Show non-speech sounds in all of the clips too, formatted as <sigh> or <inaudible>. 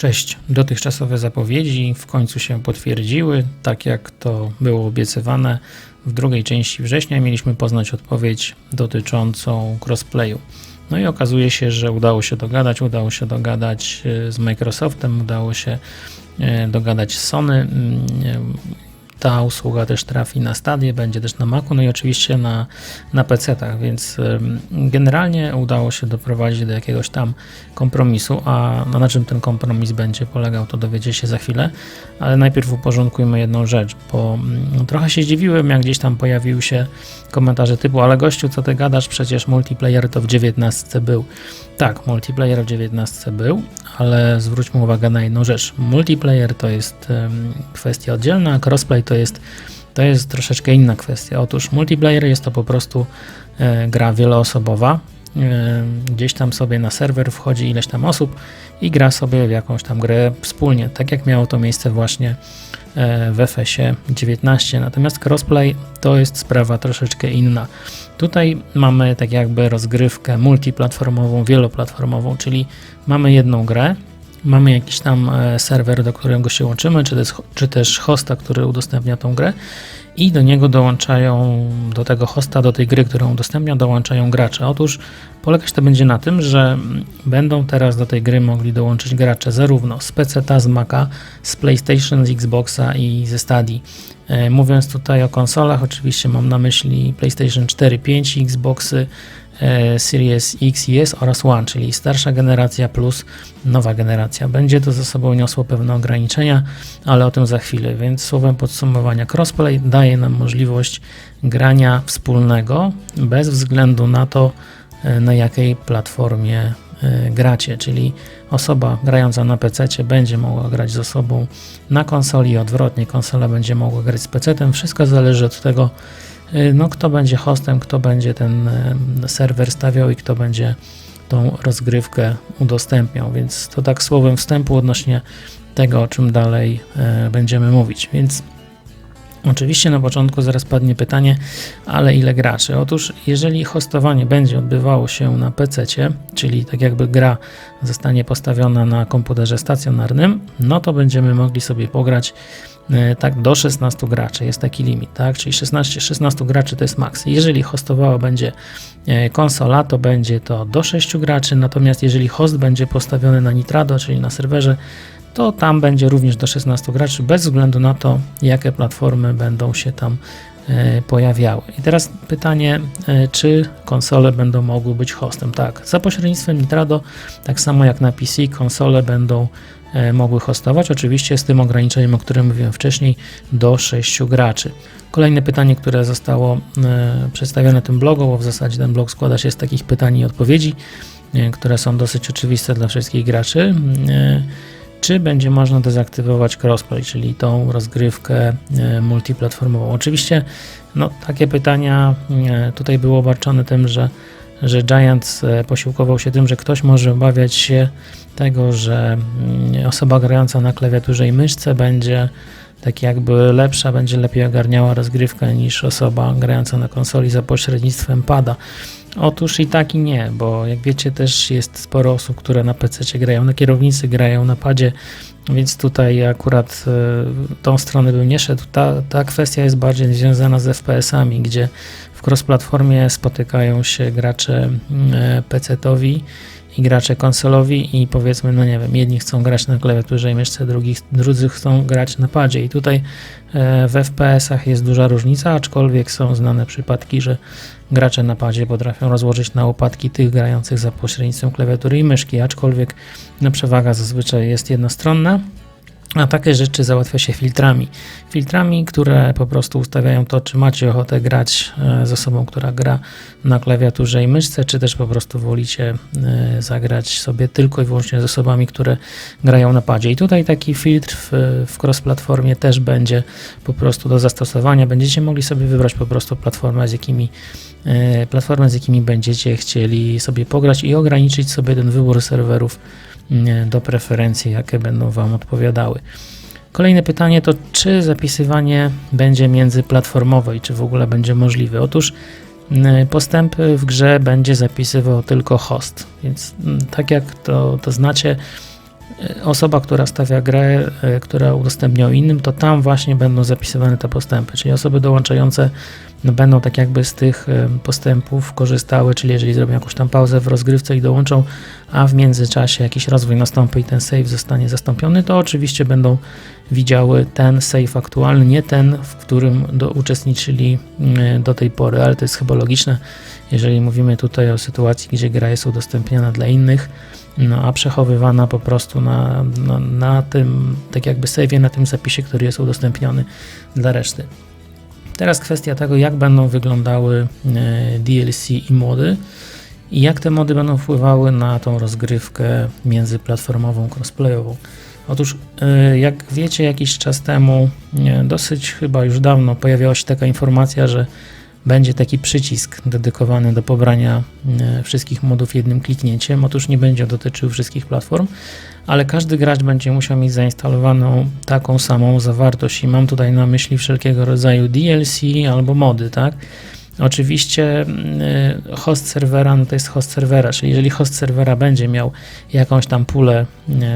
Cześć. Dotychczasowe zapowiedzi w końcu się potwierdziły. Tak jak to było obiecywane, w drugiej części września mieliśmy poznać odpowiedź dotyczącą crossplayu. No i okazuje się, że udało się dogadać, udało się dogadać e, z Microsoftem, udało się e, dogadać z Sony. Ta usługa też trafi na Stadię, będzie też na Macu, no i oczywiście na, na PC-tach, więc generalnie udało się doprowadzić do jakiegoś tam kompromisu, a na czym ten kompromis będzie polegał, to dowiecie się za chwilę, ale najpierw uporządkujmy jedną rzecz, bo mm, trochę się zdziwiłem, jak gdzieś tam pojawiły się komentarze typu, ale gościu, co ty gadasz, przecież multiplayer to w 19 był. Tak, multiplayer w 19 był, ale zwróćmy uwagę na jedną rzecz. Multiplayer to jest kwestia oddzielna, crossplay to jest, to jest troszeczkę inna kwestia. Otóż multiplayer jest to po prostu e, gra wieloosobowa. E, gdzieś tam sobie na serwer wchodzi ileś tam osób i gra sobie w jakąś tam grę wspólnie, tak jak miało to miejsce właśnie e, w FS-ie 19. Natomiast crossplay to jest sprawa troszeczkę inna. Tutaj mamy tak jakby rozgrywkę multiplatformową, wieloplatformową, czyli mamy jedną grę, mamy jakiś tam e, serwer, do którego się łączymy, czy też, czy też hosta, który udostępnia tą grę i do niego dołączają, do tego hosta, do tej gry, którą udostępnia, dołączają gracze. Otóż polegać to będzie na tym, że będą teraz do tej gry mogli dołączyć gracze zarówno z PC, z Maca, z PlayStation, z Xboxa i ze Stadii. E, mówiąc tutaj o konsolach, oczywiście mam na myśli PlayStation 4, 5, Xboxy, Series X i S oraz One, czyli starsza generacja plus nowa generacja. Będzie to ze sobą niosło pewne ograniczenia, ale o tym za chwilę. Więc słowem podsumowania, crossplay daje nam możliwość grania wspólnego bez względu na to, e, na jakiej platformie e, gracie, czyli osoba grająca na PC będzie mogła grać z osobą na konsoli, odwrotnie konsola będzie mogła grać z PC. Wszystko zależy od tego, no, kto będzie hostem, kto będzie ten y, serwer stawiał i kto będzie tą rozgrywkę udostępniał. Więc to tak słowem wstępu odnośnie tego, o czym dalej y, będziemy mówić. Więc Oczywiście na początku zaraz padnie pytanie, ale ile graczy? Otóż, jeżeli hostowanie będzie odbywało się na PC, czyli tak jakby gra zostanie postawiona na komputerze stacjonarnym, no to będziemy mogli sobie pograć E, tak do 16 graczy jest taki limit, tak? Czyli 16, 16 graczy to jest maks. Jeżeli hostowała będzie e, konsola, to będzie to do 6 graczy, natomiast jeżeli host będzie postawiony na Nitrado, czyli na serwerze, to tam będzie również do 16 graczy, bez względu na to, jakie platformy będą się tam e, pojawiały. I teraz pytanie, czy konsole będą mogły być hostem? Tak, za pośrednictwem Nitrado, tak samo jak na PC, konsole będą E, mogły hostować, oczywiście z tym ograniczeniem, o którym mówiłem wcześniej, do 6 graczy. Kolejne pytanie, które zostało e, przedstawione tym blogu, bo w zasadzie ten blog składa się z takich pytań i odpowiedzi, e, które są dosyć oczywiste dla wszystkich graczy. Czy będzie można dezaktywować crossplay, czyli tą rozgrywkę multiplatformową? Oczywiście no, takie pytania tutaj były obarczone tym, że że Giants e, posiłkował się tym, że ktoś może obawiać się tego, że mm, osoba grająca na klawiaturze i myszce będzie tak jakby lepsza, będzie lepiej ogarniała rozgrywkę niż osoba grająca na konsoli za pośrednictwem pada. Otóż i tak i nie, bo jak wiecie też jest sporo osób, które na PC grają na kierownicy, grają na padzie, więc tutaj akurat y, tą stronę bym nie szedł. Ta, ta kwestia jest bardziej związana z FPS-ami, gdzie w cross-platformie spotykają się gracze y, PC-towi i gracze konsolowi i powiedzmy, no nie wiem, jedni chcą grać na klawiaturze i myszce, drugi, drudzy chcą grać na padzie i tutaj e, w FPS-ach jest duża różnica, aczkolwiek są znane przypadki, że gracze na padzie potrafią rozłożyć na upadki tych grających za pośrednictwem klawiatury i myszki, aczkolwiek no, przewaga zazwyczaj jest jednostronna. A takie rzeczy załatwia się filtrami. Filtrami, które po prostu ustawiają to, czy macie ochotę grać e, z osobą, która gra na klawiaturze i myszce, czy też po prostu wolicie e, zagrać sobie tylko i wyłącznie z osobami, które grają na padzie. I tutaj taki filtr w, w cross-platformie też będzie po prostu do zastosowania. Będziecie mogli sobie wybrać po prostu platformę, z jakimi e, platformę, z jakimi będziecie chcieli sobie pograć i ograniczyć sobie ten wybór serwerów do preferencji, jakie będą Wam odpowiadały. Kolejne pytanie to, czy zapisywanie będzie międzyplatformowe i czy w ogóle będzie możliwe? Otóż postępy w grze będzie zapisywał tylko host, więc tak jak to, to znacie, osoba, która stawia grę, e, która udostępnia innym, to tam właśnie będą zapisywane te postępy, czyli osoby dołączające no, będą tak jakby z tych e, postępów korzystały, czyli jeżeli zrobią jakąś tam pauzę w rozgrywce i dołączą, a w międzyczasie jakiś rozwój nastąpi i ten save zostanie zastąpiony, to oczywiście będą widziały ten save aktualny, nie ten, w którym do, uczestniczyli mm, do tej pory, ale to jest chyba logiczne, jeżeli mówimy tutaj o sytuacji, gdzie gra jest udostępniana dla innych, no, a przechowywana po prostu na, na, na tym, tak jakby save, na tym zapisie, który jest udostępniony dla reszty. Teraz kwestia tego, jak będą wyglądały e, DLC i mody i jak te mody będą wpływały na tą rozgrywkę międzyplatformową, crossplayową. Otóż, e, jak wiecie, jakiś czas temu, dosyć chyba już dawno, pojawiała się taka informacja, że będzie taki przycisk dedykowany do pobrania e, wszystkich modów jednym kliknięciem. Otóż nie będzie dotyczył wszystkich platform, ale każdy gracz będzie musiał mieć zainstalowaną taką samą zawartość i mam tutaj na myśli wszelkiego rodzaju DLC albo mody, tak? Oczywiście mm, y, host serwera no to jest host serwera, czyli jeżeli host serwera będzie miał jakąś tam pulę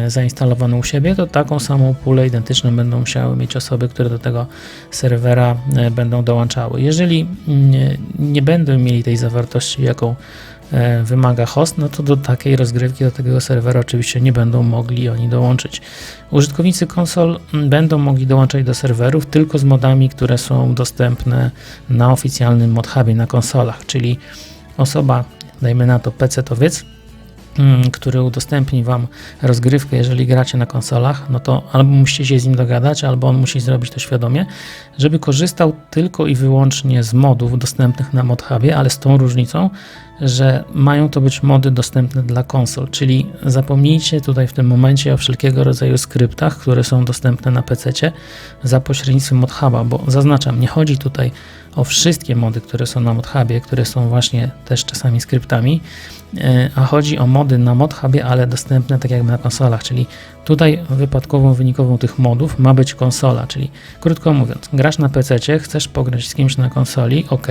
y, zainstalowaną u siebie, to taką samą pulę identyczną będą musiały mieć osoby, które do tego serwera y, będą dołączały. Jeżeli nie, nie będą mieli tej zawartości, jaką wymaga host, no to do takiej rozgrywki, do tego serwera oczywiście nie będą mogli oni dołączyć. Użytkownicy konsol będą mogli dołączać do serwerów tylko z modami, które są dostępne na oficjalnym modhubie na konsolach, czyli osoba, dajmy na to PC-towiec, który udostępni Wam rozgrywkę, jeżeli gracie na konsolach, no to albo musicie się z nim dogadać, albo on musi zrobić to świadomie, żeby korzystał tylko i wyłącznie z modów dostępnych na ModHubie, ale z tą różnicą, że mają to być mody dostępne dla konsol, czyli zapomnijcie tutaj w tym momencie o wszelkiego rodzaju skryptach, które są dostępne na PC za pośrednictwem ModHuba, bo zaznaczam, nie chodzi tutaj o wszystkie mody, które są na ModHubie, które są właśnie też czasami skryptami, e, a chodzi o mody na ModHubie, ale dostępne tak jakby na konsolach, czyli tutaj wypadkową wynikową tych modów ma być konsola, czyli krótko mówiąc, grasz na PC, chcesz pograć z kimś na konsoli, ok,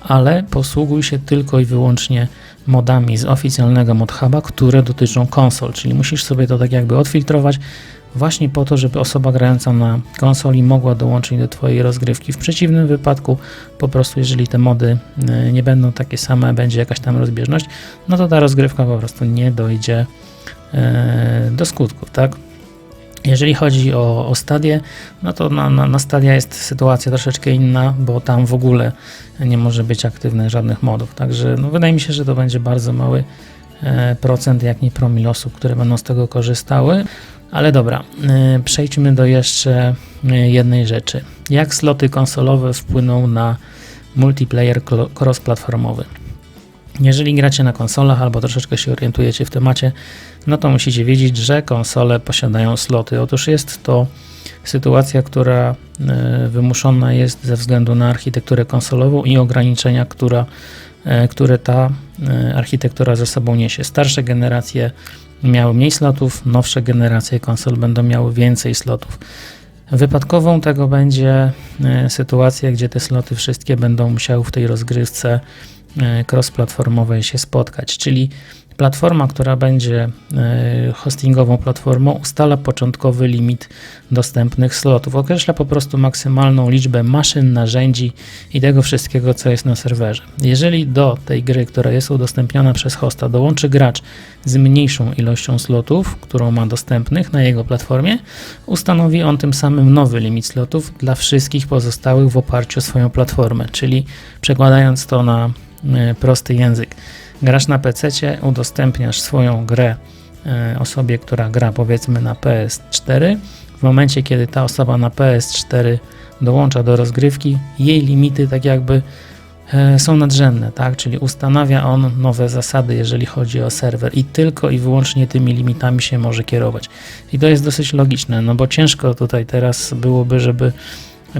ale posługuj się tylko i wyłącznie modami z oficjalnego ModHuba, które dotyczą konsol, czyli musisz sobie to tak jakby odfiltrować, właśnie po to, żeby osoba grająca na konsoli mogła dołączyć do Twojej rozgrywki. W przeciwnym wypadku, po prostu, jeżeli te mody e, nie będą takie same, będzie jakaś tam rozbieżność, no to ta rozgrywka po prostu nie dojdzie e, do skutków, tak? Jeżeli chodzi o, o stadię, no to na, na, na stadia jest sytuacja troszeczkę inna, bo tam w ogóle nie może być aktywnych żadnych modów. Także no, wydaje mi się, że to będzie bardzo mały procent, jak nie promil osób, które będą z tego korzystały. Ale dobra, y, przejdźmy do jeszcze y, jednej rzeczy. Jak sloty konsolowe wpłyną na multiplayer cross-platformowy? Jeżeli gracie na konsolach albo troszeczkę się orientujecie w temacie, no to musicie wiedzieć, że konsole posiadają sloty. Otóż jest to sytuacja, która wymuszona jest ze względu na architekturę konsolową i ograniczenia, która, które ta architektura ze sobą niesie. Starsze generacje miały mniej slotów, nowsze generacje konsol będą miały więcej slotów. Wypadkową tego będzie e, sytuacja, gdzie te sloty wszystkie będą musiały w tej rozgrywce e, cross-platformowej się spotkać, czyli Platforma, która będzie e, hostingową platformą, ustala początkowy limit dostępnych slotów. Określa po prostu maksymalną liczbę maszyn, narzędzi i tego wszystkiego, co jest na serwerze. Jeżeli do tej gry, która jest udostępniona przez hosta, dołączy gracz z mniejszą ilością slotów, którą ma dostępnych na jego platformie, ustanowi on tym samym nowy limit slotów dla wszystkich pozostałych w oparciu o swoją platformę, czyli przekładając to na e, prosty język grasz na PC, udostępniasz swoją grę e, osobie, która gra powiedzmy na PS4. W momencie, kiedy ta osoba na PS4 dołącza do rozgrywki, jej limity tak jakby e, są nadrzędne, tak? Czyli ustanawia on nowe zasady, jeżeli chodzi o serwer i tylko i wyłącznie tymi limitami się może kierować. I to jest dosyć logiczne, no bo ciężko tutaj teraz byłoby, żeby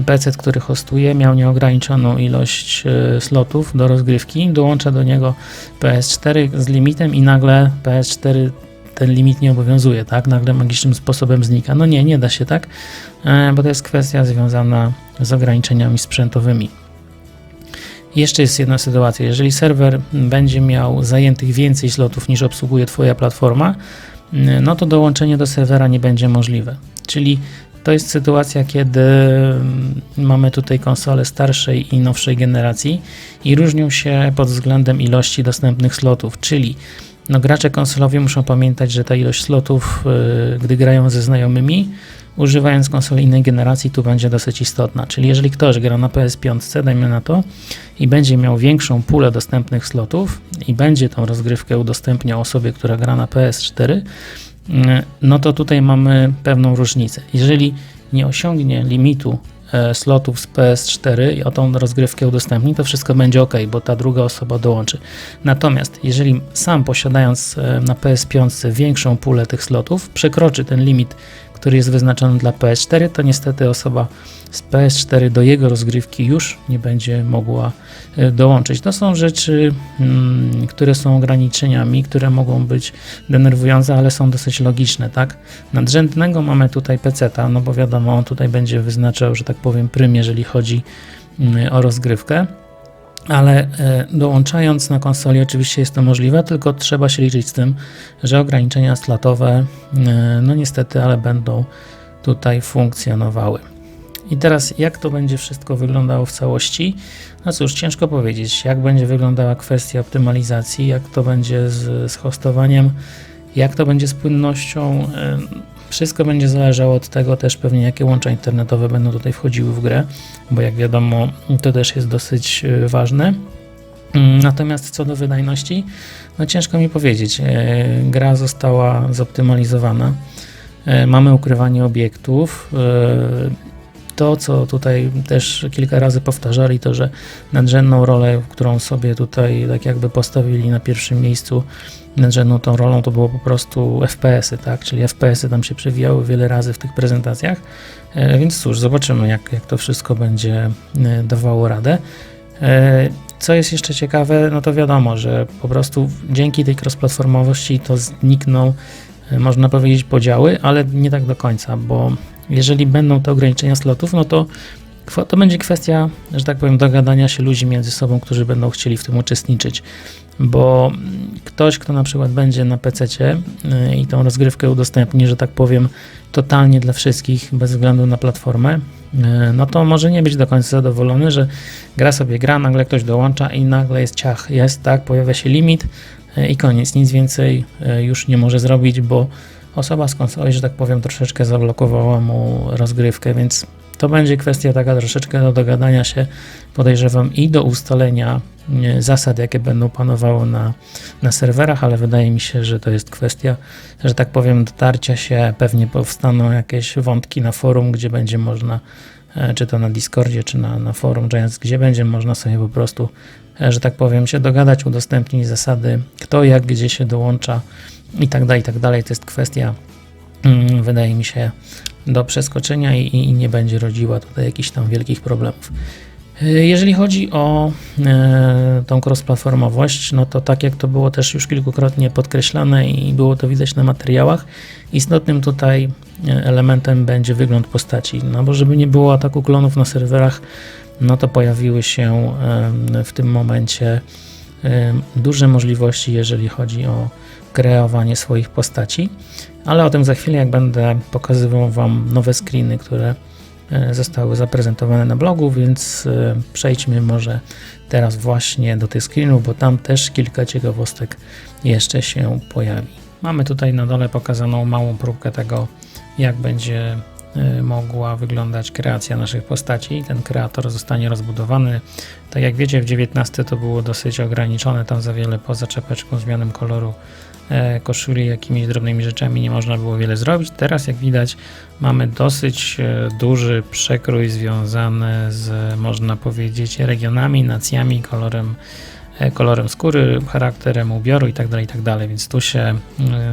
PC, który hostuje, miał nieograniczoną ilość e, slotów do rozgrywki, dołącza do niego PS4 z limitem i nagle PS4 ten limit nie obowiązuje, tak? Nagle magicznym sposobem znika. No nie, nie da się tak, e, bo to jest kwestia związana z ograniczeniami sprzętowymi. Jeszcze jest jedna sytuacja. Jeżeli serwer będzie miał zajętych więcej slotów niż obsługuje Twoja platforma, no to dołączenie do serwera nie będzie możliwe. Czyli to jest sytuacja, kiedy mm, mamy tutaj konsole starszej i nowszej generacji i różnią się pod względem ilości dostępnych slotów, czyli no, gracze konsolowi muszą pamiętać, że ta ilość slotów, yy, gdy grają ze znajomymi, używając konsoli innej generacji, tu będzie dosyć istotna. Czyli jeżeli ktoś gra na PS5, dajmy na to, i będzie miał większą pulę dostępnych slotów i będzie tą rozgrywkę udostępniał osobie, która gra na PS4, mm, no to tutaj mamy pewną różnicę. Jeżeli nie osiągnie limitu e, slotów z PS4 i o tą rozgrywkę udostępni, to wszystko będzie ok, bo ta druga osoba dołączy. Natomiast jeżeli sam posiadając e, na PS5 większą pulę tych slotów, przekroczy ten limit który jest wyznaczony dla PS4, to niestety osoba z PS4 do jego rozgrywki już nie będzie mogła e, dołączyć. To są rzeczy, mm, które są ograniczeniami, które mogą być denerwujące, ale są dosyć logiczne, tak? Nadrzędnego mamy tutaj PC-ta, no bo wiadomo, on tutaj będzie wyznaczał, że tak powiem, prym, jeżeli chodzi mm, o rozgrywkę ale e, dołączając na konsoli oczywiście jest to możliwe, tylko trzeba się liczyć z tym, że ograniczenia slatowe e, no niestety, ale będą tutaj funkcjonowały. I teraz jak to będzie wszystko wyglądało w całości? No cóż, ciężko powiedzieć, jak będzie wyglądała kwestia optymalizacji, jak to będzie z, z hostowaniem, jak to będzie z płynnością. Wszystko będzie zależało od tego też pewnie, jakie łącza internetowe będą tutaj wchodziły w grę, bo jak wiadomo, to też jest dosyć e, ważne. Mm, natomiast co do wydajności, no ciężko mi powiedzieć. E, gra została zoptymalizowana. E, mamy ukrywanie obiektów. To, co tutaj też kilka razy powtarzali, to że nadrzędną rolę, którą sobie tutaj tak jakby postawili na pierwszym miejscu, nadrzędną tą rolą to było po prostu FPS-y, tak? Czyli FPS-y tam się przewijały wiele razy w tych prezentacjach. E, więc cóż, zobaczymy, jak, jak to wszystko będzie e, dawało radę. E, co jest jeszcze ciekawe, no to wiadomo, że po prostu dzięki tej cross-platformowości to znikną, można powiedzieć, podziały, ale nie tak do końca, bo jeżeli będą te ograniczenia slotów, no to to będzie kwestia, że tak powiem, dogadania się ludzi między sobą, którzy będą chcieli w tym uczestniczyć. Bo ktoś, kto na przykład będzie na PC y, i tą rozgrywkę udostępni, że tak powiem, totalnie dla wszystkich, bez względu na platformę, y, no to może nie być do końca zadowolony, że gra sobie gra, nagle ktoś dołącza i nagle jest ciach, jest, tak, pojawia się limit y, i koniec, nic więcej już nie może zrobić, bo osoba z konsoli, że tak powiem, troszeczkę zablokowała mu rozgrywkę, więc to będzie kwestia taka troszeczkę do dogadania się, podejrzewam, i do ustalenia zasad, jakie będą panowały na, na serwerach, ale wydaje mi się, że to jest kwestia, że tak powiem, dotarcia się. Pewnie powstaną jakieś wątki na forum, gdzie będzie można, e, czy to na Discordzie, czy na, na forum Giants, gdzie będzie można sobie po prostu, e, że tak powiem, się dogadać, udostępnić zasady, kto jak, gdzie się dołącza i tak dalej, i tak dalej. To jest kwestia, mm, wydaje mi się, do przeskoczenia i, i nie będzie rodziła tutaj jakichś tam wielkich problemów. E, jeżeli chodzi o e, tą cross-platformowość, no to tak jak to było też już kilkukrotnie podkreślane i było to widać na materiałach, istotnym tutaj e, elementem będzie wygląd postaci. No bo żeby nie było ataku klonów na serwerach, no to pojawiły się w tym momencie duże możliwości, jeżeli chodzi o kreowanie swoich postaci, ale o tym za chwilę, jak będę pokazywał Wam nowe screeny, które zostały zaprezentowane na blogu, więc e, przejdźmy może teraz właśnie do tych screenów, bo tam też kilka ciekawostek jeszcze się pojawi. Mamy tutaj na dole pokazaną małą próbkę tego, jak będzie e, mogła wyglądać kreacja naszych postaci. Ten kreator zostanie rozbudowany. Tak jak wiecie, w 19 to było dosyć ograniczone, tam za wiele poza czepeczką, zmianą koloru E, koszuli, jakimiś drobnymi rzeczami nie można było wiele zrobić. Teraz, jak widać, mamy dosyć e, duży przekrój związany z, można powiedzieć, regionami, nacjami, kolorem, e, kolorem skóry, charakterem ubioru itd., tak itd., tak więc tu się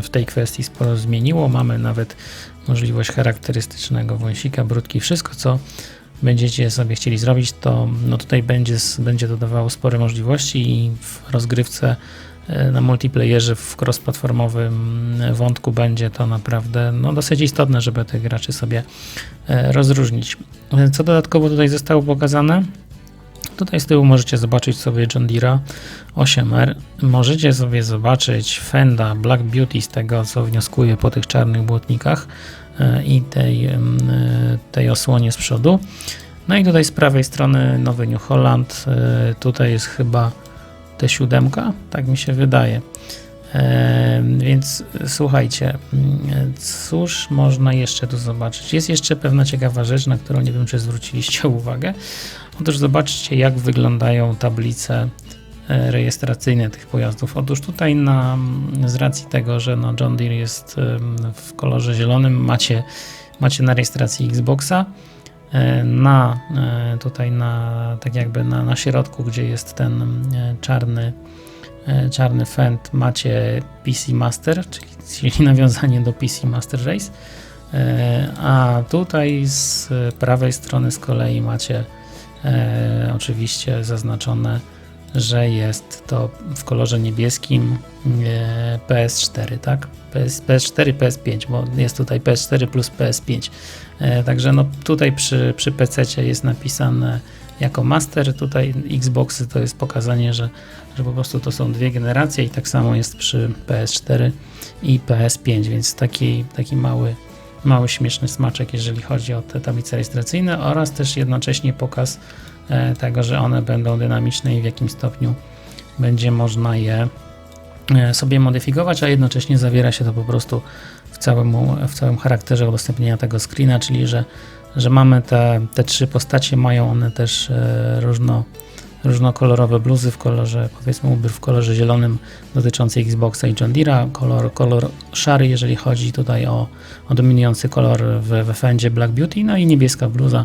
w tej kwestii sporo zmieniło. Mamy nawet możliwość charakterystycznego wąsika, brudki, wszystko co będziecie sobie chcieli zrobić, to no tutaj będzie, będzie to dawało spore możliwości i w rozgrywce E, na multiplayerze w cross-platformowym wątku będzie to naprawdę no, dosyć istotne, żeby tych graczy sobie e, rozróżnić. Co dodatkowo tutaj zostało pokazane? Tutaj z tyłu możecie zobaczyć sobie John Deere 8R. Możecie sobie zobaczyć Fenda Black Beauty z tego, co wnioskuję po tych czarnych błotnikach e, i tej, e, tej osłonie z przodu. No i tutaj z prawej strony nowy New Holland. E, tutaj jest chyba T7, tak mi się wydaje. Więc słuchajcie, cóż można jeszcze tu zobaczyć? Jest jeszcze pewna ciekawa rzecz, na którą nie wiem, czy zwróciliście <laughs> uwagę. Otóż zobaczcie, jak wyglądają tablice e, rejestracyjne tych pojazdów. Otóż tutaj na, z racji tego, że no John Deere jest w kolorze zielonym, macie, macie na rejestracji Xboxa, e, na e, tutaj na tak jakby na, na środku, gdzie jest ten czarny czarny fend macie PC Master, czyli, czyli <laughs> nawiązanie do PC Master Race, a tutaj z prawej strony z kolei macie e, oczywiście zaznaczone, że jest to w kolorze niebieskim e, PS4, tak? PS, PS4, PS5, bo jest tutaj PS4 plus PS5. E, także no tutaj przy, przy PC jest napisane jako master, tutaj Xboxy to jest pokazanie, że, że po prostu to są dwie generacje i tak samo jest przy PS4 i PS5, więc taki, taki mały mały śmieszny smaczek, jeżeli chodzi o te tablice rejestracyjne oraz też jednocześnie pokaz tego, że one będą dynamiczne i w jakim stopniu będzie można je e, sobie modyfikować, a jednocześnie zawiera się to po prostu w całym, w całym charakterze udostępnienia tego screena, czyli że, że mamy te, te trzy postacie, mają one też e, różno różnokolorowe bluzy w kolorze, powiedzmy ubiór w kolorze zielonym dotyczący Xboxa i John Deere'a, kolor, kolor szary, jeżeli chodzi tutaj o, o dominujący kolor w, w Fendzie Black Beauty, no i niebieska bluza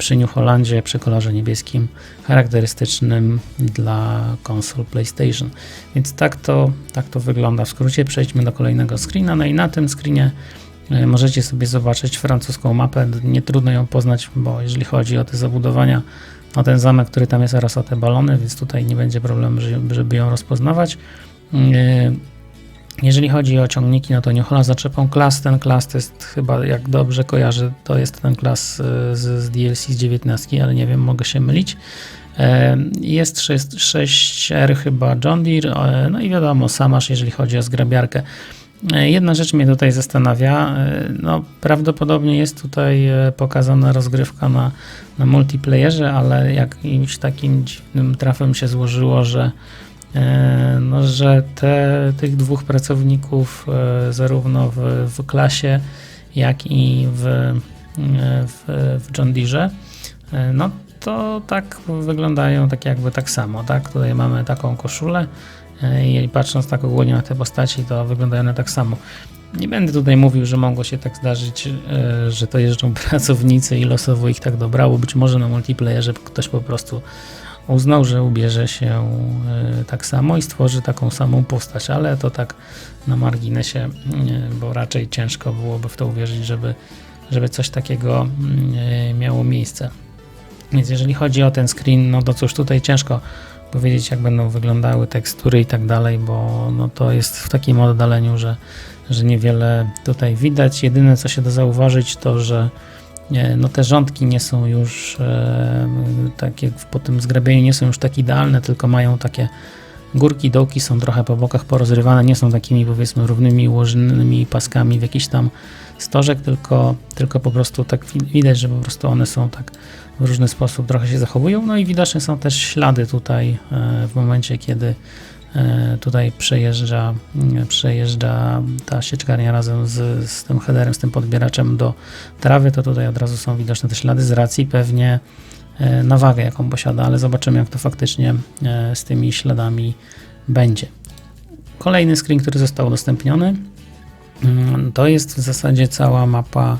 przy New Hollandzie przy kolorze niebieskim charakterystycznym dla konsol PlayStation. Więc tak to, tak to wygląda w skrócie. Przejdźmy do kolejnego screena. No i na tym screenie e, możecie sobie zobaczyć francuską mapę. Nie trudno ją poznać, bo jeżeli chodzi o te zabudowania o ten zamek, który tam jest oraz o te balony, więc tutaj nie będzie problemu, żeby ją rozpoznawać. E, jeżeli chodzi o ciągniki, no to New zaczepą klas. Ten klas to jest chyba, jak dobrze kojarzę, to jest ten klas e, z, z DLC z 19, ale nie wiem, mogę się mylić. E, jest 6R chyba John Deere, no i wiadomo, Samasz, jeżeli chodzi o zgrabiarkę. E, jedna rzecz mnie tutaj zastanawia. E, no, prawdopodobnie jest tutaj e, pokazana rozgrywka na, na multiplayerze, ale jakimś takim dziwnym trafem się złożyło, że, no, że te, tych dwóch pracowników zarówno w, w klasie, jak i w, w, w John Deere, no to tak wyglądają tak jakby tak samo. Tak? Tutaj mamy taką koszulę i patrząc tak ogólnie na te postaci, to wyglądają one tak samo. Nie będę tutaj mówił, że mogło się tak zdarzyć, e, że to jeżdżą <laughs> pracownicy i losowo ich tak dobrało. Być może na multiplayerze ktoś po prostu uznał, że ubierze się e, tak samo i stworzy taką samą postać, ale to tak na marginesie, bo raczej ciężko byłoby w to uwierzyć, żeby, żeby coś takiego mm, miało miejsce. Więc jeżeli chodzi o ten screen, no to cóż, tutaj ciężko powiedzieć, jak będą wyglądały tekstury i tak dalej, bo no to jest w takim oddaleniu, że, że niewiele tutaj widać. Jedyne, co się da zauważyć, to, że no te rządki nie są już e, takie po tym zgrabieniu nie są już tak idealne, tylko mają takie górki, dołki są trochę po bokach porozrywane, nie są takimi powiedzmy równymi ułożonymi paskami w jakiś tam stożek, tylko, tylko po prostu tak widać, że po prostu one są tak w różny sposób trochę się zachowują. No i widoczne są też ślady tutaj e, w momencie, kiedy tutaj przejeżdża, mm, przejeżdża ta sieczkarnia razem z, z tym headerem, z tym podbieraczem do trawy, to tutaj od razu są widoczne te ślady z racji pewnie e, na wagę, jaką posiada, ale zobaczymy, jak to faktycznie z tymi śladami będzie. Kolejny screen, który został udostępniony, mm, to jest w zasadzie cała mapa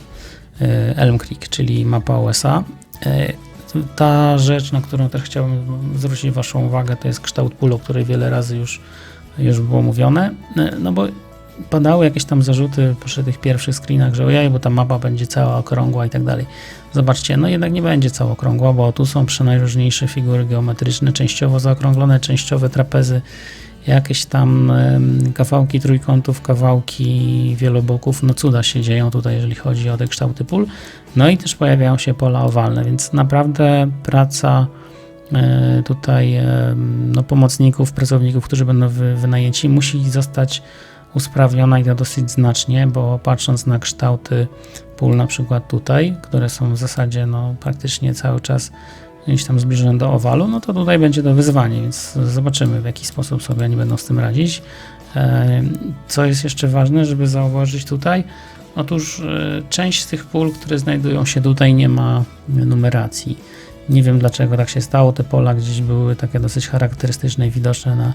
Elm Creek, czyli mapa USA. Ta rzecz, na którą też chciałbym zwrócić Waszą uwagę, to jest kształt pulu, o której wiele razy już, już było mówione. No bo padały jakieś tam zarzuty przy tych pierwszych screenach, że ojej, bo ta mapa będzie cała okrągła i tak dalej. Zobaczcie, no jednak nie będzie cała okrągła, bo tu są przenajróżniejsze figury geometryczne, częściowo zaokrąglone, częściowe trapezy jakieś tam kawałki trójkątów, kawałki wieloboków, no cuda się dzieją tutaj, jeżeli chodzi o te kształty pól. No i też pojawiają się pola owalne, więc naprawdę praca e, tutaj no, pomocników, pracowników, którzy będą wy, wynajęci, musi zostać usprawniona i to dosyć znacznie, bo patrząc na kształty pól, na przykład tutaj, które są w zasadzie no, praktycznie cały czas gdzieś tam zbliżone do owalu, no to tutaj będzie to wyzwanie, więc zobaczymy w jaki sposób sobie oni będą z tym radzić. E, co jest jeszcze ważne, żeby zauważyć tutaj, otóż e, część z tych pól, które znajdują się tutaj nie ma numeracji. Nie wiem dlaczego tak się stało, te pola gdzieś były takie dosyć charakterystyczne i widoczne na,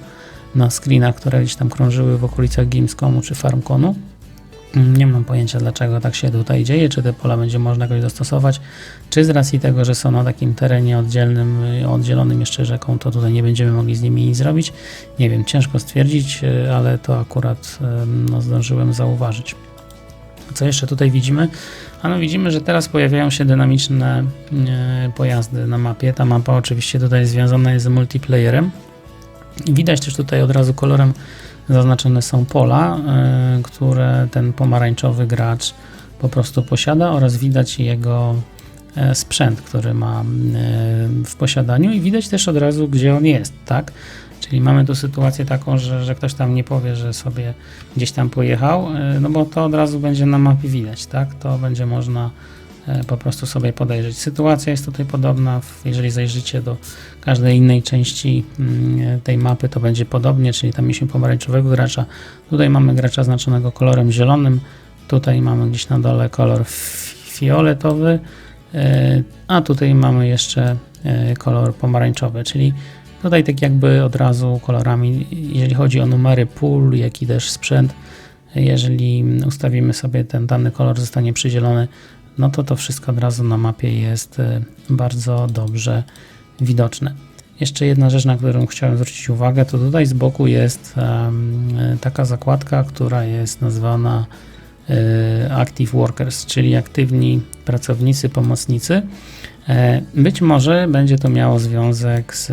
na screenach, które gdzieś tam krążyły w okolicach Gamescomu czy Farmconu. Nie mam pojęcia, dlaczego tak się tutaj dzieje, czy te pola będzie można jakoś dostosować, czy z racji tego, że są na takim terenie oddzielnym, oddzielonym jeszcze rzeką, to tutaj nie będziemy mogli z nimi nic zrobić. Nie wiem, ciężko stwierdzić, ale to akurat no, zdążyłem zauważyć. Co jeszcze tutaj widzimy? Ano widzimy, że teraz pojawiają się dynamiczne e, pojazdy na mapie. Ta mapa oczywiście tutaj związana jest z multiplayerem. Widać też tutaj od razu kolorem zaznaczone są pola, y, które ten pomarańczowy gracz po prostu posiada oraz widać jego e, sprzęt, który ma y, w posiadaniu i widać też od razu, gdzie on jest, tak? Czyli mamy tu sytuację taką, że, że ktoś tam nie powie, że sobie gdzieś tam pojechał, no bo to od razu będzie na mapie widać, tak? To będzie można E, po prostu sobie podejrzeć. Sytuacja jest tutaj podobna, jeżeli zajrzycie do każdej innej części mm, tej mapy, to będzie podobnie, czyli tam mieliśmy pomarańczowego gracza, tutaj mamy gracza znaczonego kolorem zielonym, tutaj mamy gdzieś na dole kolor fioletowy, e, a tutaj mamy jeszcze e, kolor pomarańczowy, czyli tutaj tak jakby od razu kolorami, jeżeli chodzi o numery pól, jak i też sprzęt, jeżeli ustawimy sobie ten dany kolor, zostanie przydzielony no to to wszystko od razu na mapie jest y, bardzo dobrze widoczne. Jeszcze jedna rzecz, na którą chciałem zwrócić uwagę, to tutaj z boku jest taka zakładka, która jest nazwana y, Active Workers, czyli aktywni pracownicy, pomocnicy. E, być może będzie to miało związek z,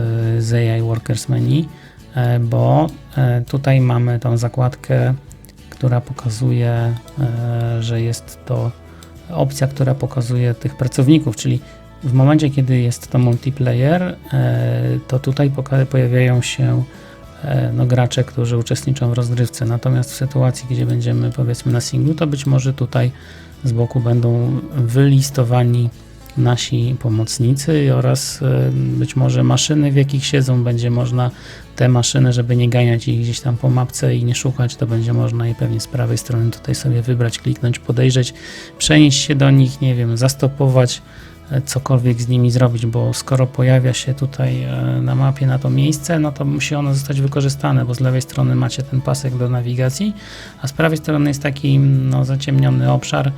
z AI Workers Menu, e, bo e, tutaj mamy tą zakładkę, która pokazuje, że jest to opcja, która pokazuje tych pracowników, czyli w momencie, kiedy jest to multiplayer, e, to tutaj pojawiają się e, no, gracze, którzy uczestniczą w rozgrywce. Natomiast w sytuacji, gdzie będziemy powiedzmy na singlu, to być może tutaj z boku będą wylistowani nasi pomocnicy oraz e, być może maszyny, w jakich siedzą, będzie można te maszyny, żeby nie ganiać ich gdzieś tam po mapce i nie szukać, to będzie można je pewnie z prawej strony tutaj sobie wybrać, kliknąć, podejrzeć, przenieść się do nich, nie wiem, zastopować, e, cokolwiek z nimi zrobić, bo skoro pojawia się tutaj e, na mapie na to miejsce, no to musi ono zostać wykorzystane, bo z lewej strony macie ten pasek do nawigacji, a z prawej strony jest taki no, zaciemniony obszar,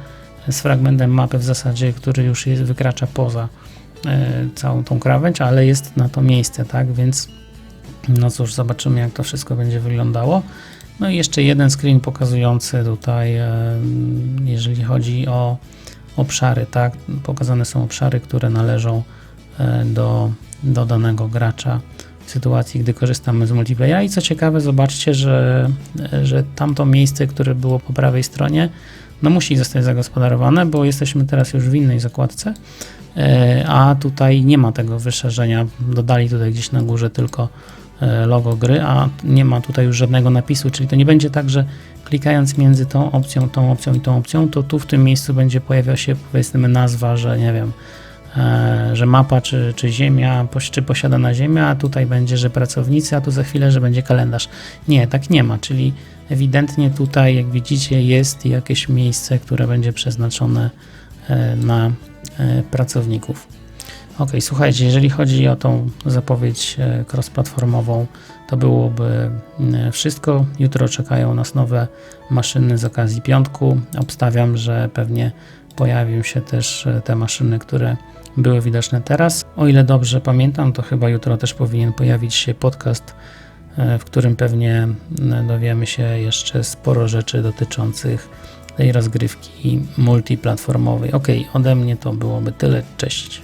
z fragmentem mapy w zasadzie, który już jest, wykracza poza e, całą tą krawędź, ale jest na to miejsce, tak, więc no cóż, zobaczymy jak to wszystko będzie wyglądało. No i jeszcze jeden screen pokazujący tutaj, e, jeżeli chodzi o obszary, tak, pokazane są obszary, które należą e, do, do danego gracza w sytuacji, gdy korzystamy z multiplayera i co ciekawe, zobaczcie, że, że tamto miejsce, które było po prawej stronie, no musi zostać zagospodarowane, bo jesteśmy teraz już w innej zakładce, e, a tutaj nie ma tego wyszerzenia. Dodali tutaj gdzieś na górze tylko e, logo gry, a nie ma tutaj już żadnego napisu, czyli to nie będzie tak, że klikając między tą opcją, tą opcją i tą opcją, to tu w tym miejscu będzie pojawiała się powiedzmy nazwa, że nie wiem, e, że mapa czy, czy ziemia, czy posiadana ziemia, a tutaj będzie, że pracownicy, a tu za chwilę, że będzie kalendarz. Nie, tak nie ma, czyli Ewidentnie tutaj, jak widzicie, jest jakieś miejsce, które będzie przeznaczone e, na e, pracowników. Ok, słuchajcie, jeżeli chodzi o tą zapowiedź e, cross-platformową, to byłoby wszystko. Jutro czekają nas nowe maszyny z okazji piątku. Obstawiam, że pewnie pojawią się też te maszyny, które były widoczne teraz. O ile dobrze pamiętam, to chyba jutro też powinien pojawić się podcast w którym pewnie e, dowiemy się jeszcze sporo rzeczy dotyczących tej rozgrywki multiplatformowej. Ok, ode mnie to byłoby tyle. Cześć.